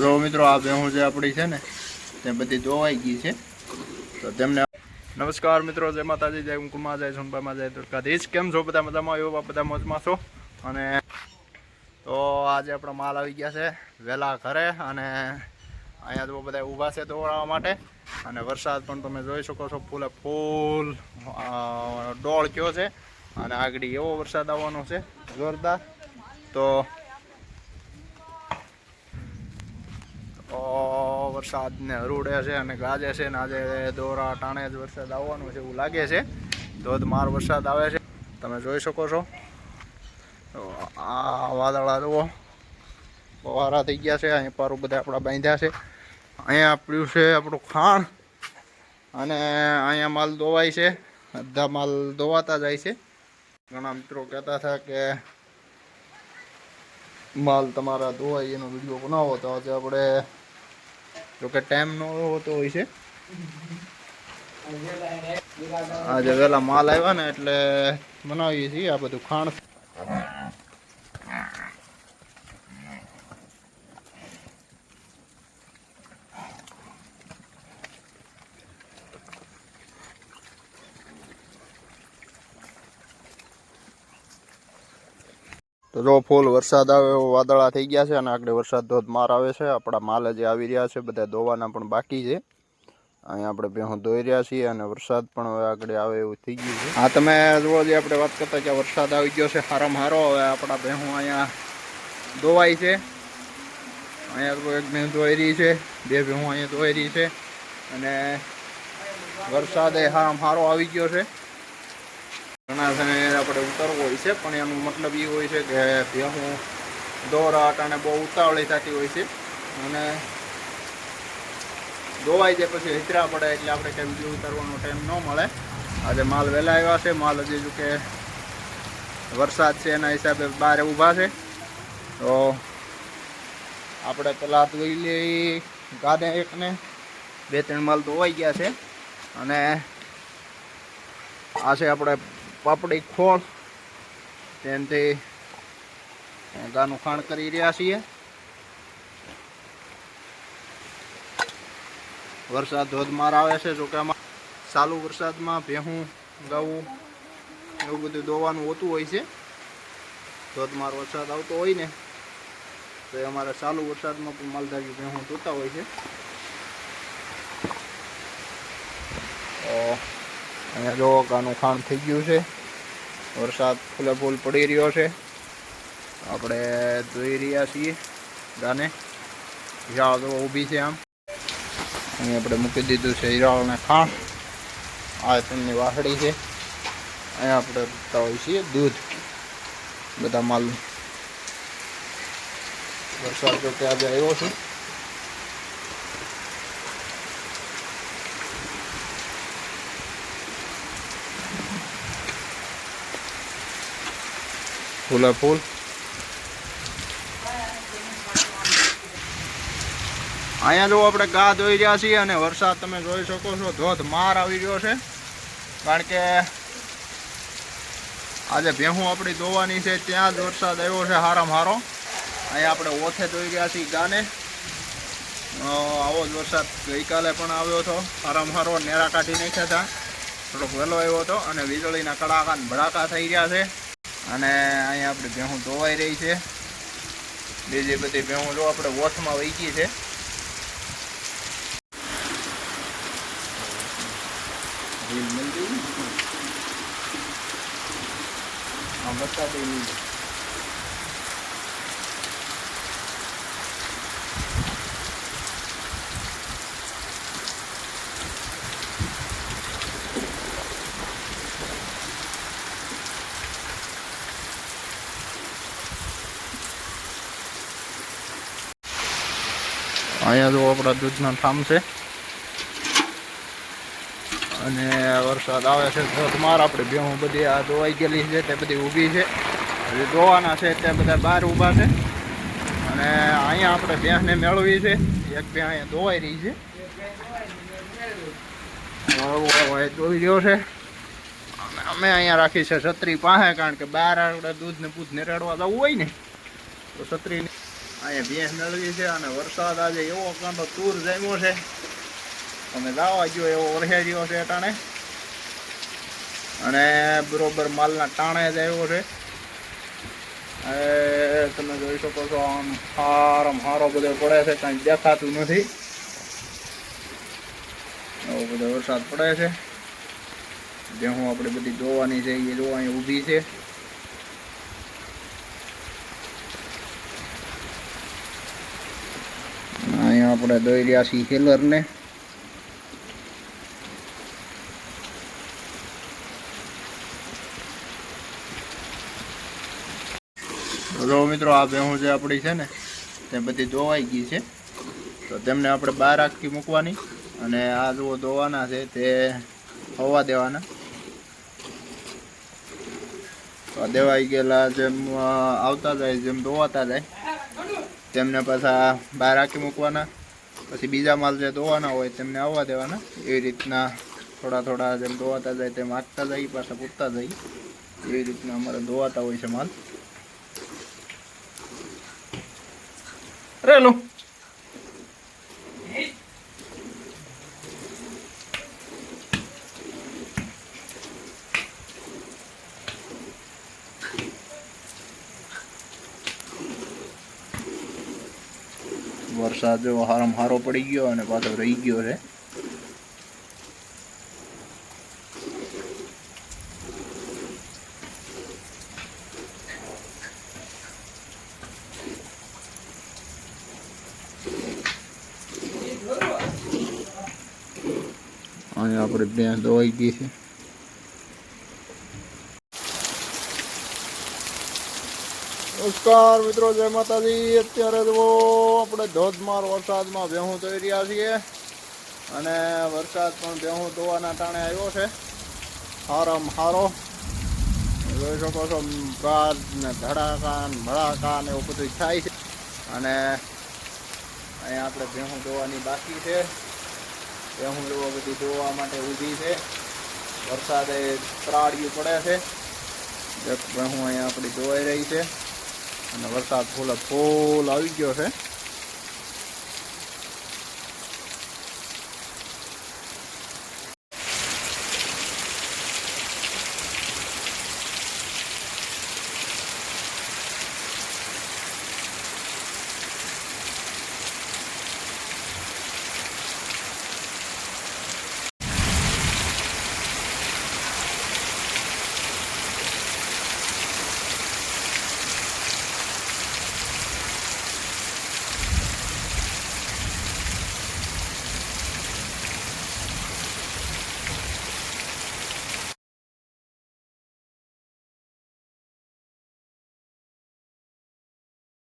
જો મિત્રો, આ ભેહું જે આપણી છે ને, તે બધી ધોવાઈ ગઈ છે. તો તેમને નમસ્કાર મિત્રો, જય માતાજી, જય કુમા જય સોનભાઈમાં જય દુર્ગાધીશ. કેમ છો બધા મજામાં? એવા બધા મોજમાં છો? અને તો આજે આપણો માલ આવી ગયા છે વહેલા ઘરે અને અહીંયા તો બધા ઊભા છે દોડાવવા માટે. અને વરસાદ પણ તમે જોઈ શકો છો, ફૂલે ફૂલ ડોળ કયો છે. અને આગળ એવો વરસાદ આવવાનો છે, જોરદાર. તો વરસાદને હરુડે છે અને ગાજે છે ને આજે દોરા ટાણે જ વરસાદ આવવાનો છે એવું લાગે છે. ધોધમાર વરસાદ આવે છે. તમે જોઈ શકો છો. આ વાદળા જુઓ. પવારા થઈ ગયા છે અહીંયા પારું બધા આપણા બાંધ્યા છે. અહીંયા પડ્યું છે આપણું ખાણ અને અહીંયા માલ ધોવાય છે. બધા માલ ધોવાતા જાય છે. ઘણા મિત્રો કહેતા હતા કે માલ તમારા ધોવાય એનો વીડિયો બનાવો તો આજે આપણે જોકે ટાઈમ નો હોતો હોય છે. આજે વહેલા માલ આવ્યા ને એટલે બનાવીએ છીએ આ બધું ખાણ. તો જો ફૂલ વરસાદ આવે એવો વાદળા થઈ ગયા છે અને આગળ વરસાદ ધોધમાર આવે છે. આપણા માલ જે આવી રહ્યા છે, બધા ધોવાના પણ બાકી છે. અહીંયા આપણે ભેહું ધોઈ રહ્યા છીએ અને વરસાદ પણ હવે આગળ આવે એવું થઈ ગયું છે. હા, તમે જુઓ જે આપણે વાત કરતા કે વરસાદ આવી ગયો છે હારામ હારો, હવે આપણા ભેહું અહીંયા ધોવાય છે. અહીંયા એક ભેં ધોઈ રહી છે, બે ભેહું અહીંયા ધોઈ રહી છે. અને વરસાદ એ હારામાં હારો આવી ગયો છે. ઘણા સમય આપણે ઉતરવું હોય છે, પણ એનો મતલબ એ હોય છે કે ભેહું દોરા અને બહુ ઉતાવળી થતી હોય છે. અને ધોવાઈ જાય પછી હિતરા પડે એટલે આપણે કંઈ બીજું ઉતારવાનો ટાઈમ ન મળે. આજે માલ વહેલા આવ્યા છે, માલ હજી જો કે વરસાદ છે એના હિસાબે બહાર ઊભા છે. તો આપણે પહેલાં ધોઈ લઈ ગાને એકને. બે ત્રણ માલ ધોવાઈ ગયા છે. અને આ છે આપણે પાપડી ખોળ તેનાથી ગાનું ખાણ કરી રહ્યા છીએ. વરસાદ ધોધમાર આવે છે, જોકે આમાં ચાલુ વરસાદમાં ભેહું ગાવું એવું બધું દોવાનું હોતું હોય છે. ધોધમાર વરસાદ આવતો હોય ને, તો અમારે ચાલુ વરસાદમાં પણ માલધારી ભેહું ધોતા હોય છે. અહીંયા જો ગાનું ખાણ થઈ ગયું છે. વરસાદ ફૂલે ફૂલ પડી રહ્યો છે. આપણે જોઈ રહ્યા છીએ ગાને. હિરાળ તો ઊભી છે આમ. અહીં આપણે મૂકી દીધું છે હિરાળને ખાણ. આ તેમની વાસળી છે. અહીંયા આપણે મૂકતા હોઈએ છીએ દૂધ. બધા માલ વરસાદ જો કે આવ્યો છે. ફૂલે ફૂલ અહીંયા જો આપણે ગા ધોઈ રહ્યા છીએ અને વરસાદ તમે જોઈ શકો છો, ધોધ માર આવી રહ્યો છે. કારણ કે આજે ભેહું આપણી ધોવાની છે, ત્યાં જ વરસાદ આવ્યો છે હારામ હારો અહીંયા આપણે ઓથે ધોઈ રહ્યા છીએ ગાને આવો જ વરસાદ ગઈકાલે પણ આવ્યો હતો. હારામ હારો નેરા કાઢી નાખ્યા હતા. થોડોક વહેલો આવ્યો હતો અને વીજળીના કડાકા ભડાકા થઈ રહ્યા છે. અને અહીંયા આપણે ભેહું ધોવાઈ રહી છે. બીજી બધી ભેહું જો આપણે ઓઠમાં વહી ગઈ છે. વરસાદ અહીંયા જો આપણા દૂધના ફાર્મ છે. અને વરસાદ આવે છે, ધોધમાર. આપણે ભેહું બધી આ ધોવાઈ ગયેલી છે, તે બધી ઊભી છે. હજી ધોવાના છે તે બધા બહાર ઊભા છે. અને અહીંયા આપણે ભેંસને મેળવી છે. એક ભેં અહીંયા ધોવાઈ રહી છે. ધોઈ રહ્યો છે. અને અમે અહીંયા રાખી છે છત્રી પાસે, કારણ કે બહાર આપણે દૂધને પૂધને રેડવા જવું હોય ને, તો છત્રી અહીંયા ભેંસ મેળવી છે અને વરસાદ આજે એવો કાંતો તૂર જામ્યો છે. તમે જાવા ગયો એવો વરસાઈ રહ્યો છે અટાણે. અને બરોબર માલના ટાણે જ આવ્યો છે. તમે જોઈ શકો છો આમ હારમ હારો બધો પડે છે, કાંઈ દેખાતું નથી. એવો બધો વરસાદ પડે છે. જે હું આપણે બધી જોવાની છે, એ જોવા અહીં ઊભી છે અહીંયા આપણે દોઈ રહ્યા છીએ હેલરને જો મિત્રો, આ ભેહું જે આપણી છે ને, તે બધી ધોવાઈ ગઈ છે. તો તેમને આપણે બહાર આખી મૂકવાની. અને આ જુઓ ધોવાના છે, તે હવા દેવાના. દેવાઈ ગયેલા જેમ આવતા જાય, જેમ ધોવાતા જાય, તેમને પાછા બહાર રાખી મૂકવાના. પછી બીજા માલ જે ધોવાના હોય તેમને આવવા દેવાના. એવી રીતના થોડા થોડા જેમ ધોવાતા જાય તેમ હાંકતા જાય પાછા પૂરતા જાય. એવી રીતના અમારે ધોવાતા હોય છે માલ. રેલું. વરસાદ જો હારમ હારો પડી ગયો અને પાછો રહી ગયો છે. અહીં આપણે ત્યાં દવાઈ ગઈ છે. નમસ્કાર મિત્રો, જય માતાજી. અત્યારે જુઓ આપણે ધોધમાર વરસાદમાં ભેહું ધોઈ રહ્યા છીએ અને વરસાદ પણ ભેહું ધોવાના ટાણે આવ્યો છે. હારમ હારો. જોઈ શકો છો ગાજ ને ધડાકા ને ભડાકા ને એવું બધું થાય છે. અને અહીંયા આપણે ભેહું ધોવાની બાકી છે. ભેહું એવું બધી ધોવા માટે ઊભી છે. વરસાદે ત્રાળિયું પડે છે. ભેહું અહીંયા આપણી ધોવાઈ રહી છે. અને વરસાદ ફૂલ ફૂલ આવી ગયો છે.